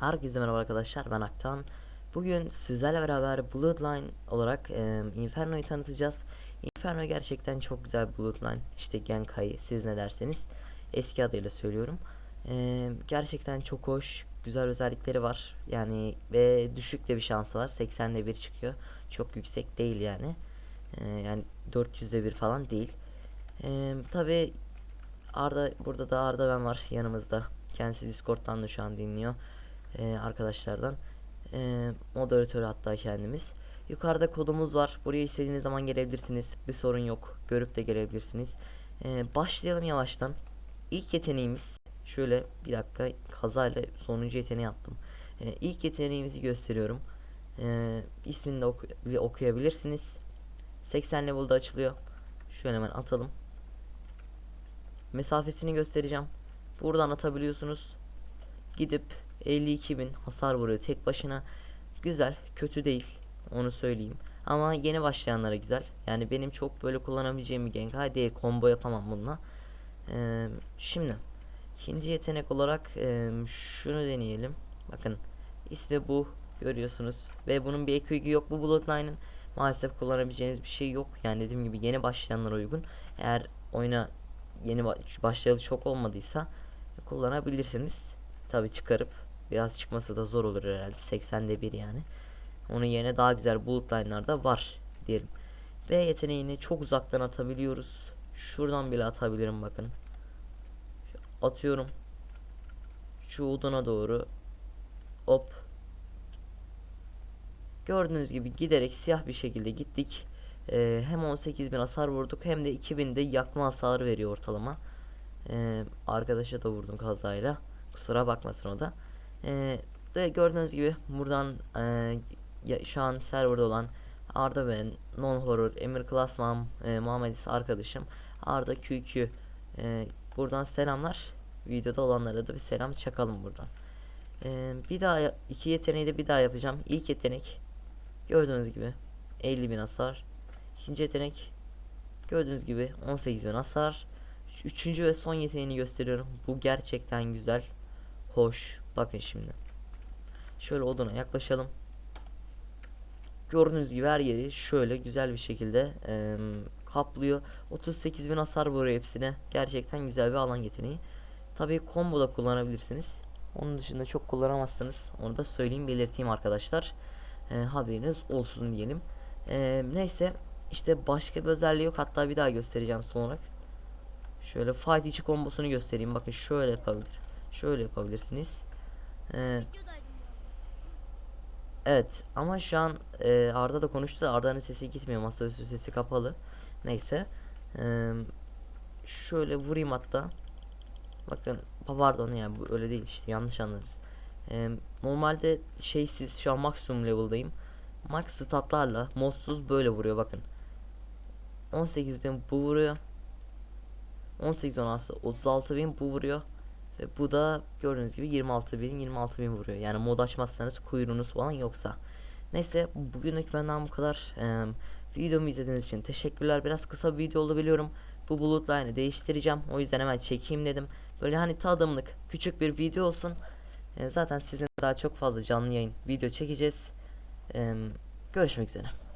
Herkese merhaba arkadaşlar ben Aktan. Bugün sizlerle beraber Bloodline olarak e, Inferno'yu tanıtacağız. Inferno gerçekten çok güzel bir Bloodline. İşte Genkai siz ne derseniz eski adıyla söylüyorum. E, gerçekten çok hoş, güzel özellikleri var. Yani ve düşük de bir şansı var. 80'de bir çıkıyor. Çok yüksek değil yani. E, yani 400'de bir falan değil. E, Tabi Arda burada da Arda ben var yanımızda. Kendisi Discord'dan da şu an dinliyor e, arkadaşlardan. E, moderatörü hatta kendimiz. Yukarıda kodumuz var. Buraya istediğiniz zaman gelebilirsiniz. Bir sorun yok. Görüp de gelebilirsiniz. E, başlayalım yavaştan. İlk yeteneğimiz şöyle bir dakika kazayla sonuncu yeteneği attım. E, ilk yeteneğimizi gösteriyorum. E, ismini de oku- okuyabilirsiniz. 80 level'da açılıyor. Şöyle hemen atalım. Mesafesini göstereceğim. Buradan atabiliyorsunuz. Gidip 52.000 hasar vuruyor tek başına. Güzel, kötü değil. Onu söyleyeyim. Ama yeni başlayanlara güzel. Yani benim çok böyle kullanabileceğim bir Genkai değil. Combo yapamam bununla. Ee, şimdi ikinci yetenek olarak e, şunu deneyelim. Bakın ismi bu görüyorsunuz ve bunun bir ek uygu yok bu Bloodline'ın. Maalesef kullanabileceğiniz bir şey yok. Yani dediğim gibi yeni başlayanlara uygun. Eğer oyuna yeni ba- başlayalı çok olmadıysa kullanabilirsiniz. Tabi çıkarıp biraz çıkması da zor olur herhalde. 80'de bir yani. Onun yerine daha güzel bullet line'larda var diyelim. B yeteneğini çok uzaktan atabiliyoruz. Şuradan bile atabilirim bakın. Atıyorum. Şu uduna doğru. Hop. Gördüğünüz gibi giderek siyah bir şekilde gittik. Ee, hem 18.000 hasar vurduk hem de 2000 de yakma hasarı veriyor ortalama. Ee, arkadaşa da vurdum kazayla. Kusura bakmasın o da. Ee, de gördüğünüz gibi buradan e, şu an serverda olan Arda ben, Non Horror, Emir Klasman, e, Muhammed ise arkadaşım. Arda QQ. E, buradan selamlar. Videoda olanlara da bir selam çakalım buradan. E, bir daha iki yeteneği de bir daha yapacağım. İlk yetenek gördüğünüz gibi 50.000 hasar. İkinci yetenek gördüğünüz gibi 18.000 hasar. Şu Üçüncü ve son yeteneğini gösteriyorum. Bu gerçekten güzel. Hoş. Bakın şimdi. Şöyle oduna yaklaşalım. Gördüğünüz gibi her yeri şöyle güzel bir şekilde eee, kaplıyor. 38.000 hasar vuruyor hepsine. Gerçekten güzel bir alan yeteneği. Tabii combo da kullanabilirsiniz. Onun dışında çok kullanamazsınız. Onu da söyleyeyim belirteyim arkadaşlar. Eee, haberiniz olsun diyelim. Eee, neyse işte başka bir özelliği yok. Hatta bir daha göstereceğim son olarak. Şöyle fight içi kombosunu göstereyim. Bakın şöyle yapabilir. Şöyle yapabilirsiniz. Ee, evet ama şu an e, Arda da konuştu da Arda'nın sesi gitmiyor. Masaüstü sesi kapalı. Neyse. Ee, şöyle vurayım hatta. Bakın pa- pardon yani bu öyle değil işte yanlış anladınız. Ee, normalde şeysiz şu an maksimum level'dayım. Max statlarla modsuz böyle vuruyor bakın. 18.000 bu vuruyor. 18 16 36 bin bu vuruyor. Ve bu da gördüğünüz gibi 26 bin 26 bin vuruyor. Yani mod açmazsanız kuyruğunuz falan yoksa. Neyse bugünlük benden bu kadar. Ee, videomu izlediğiniz için teşekkürler. Biraz kısa bir video oldu biliyorum. Bu bulut line'ı değiştireceğim. O yüzden hemen çekeyim dedim. Böyle hani tadımlık küçük bir video olsun. Ee, zaten sizin daha çok fazla canlı yayın video çekeceğiz. Ee, görüşmek üzere.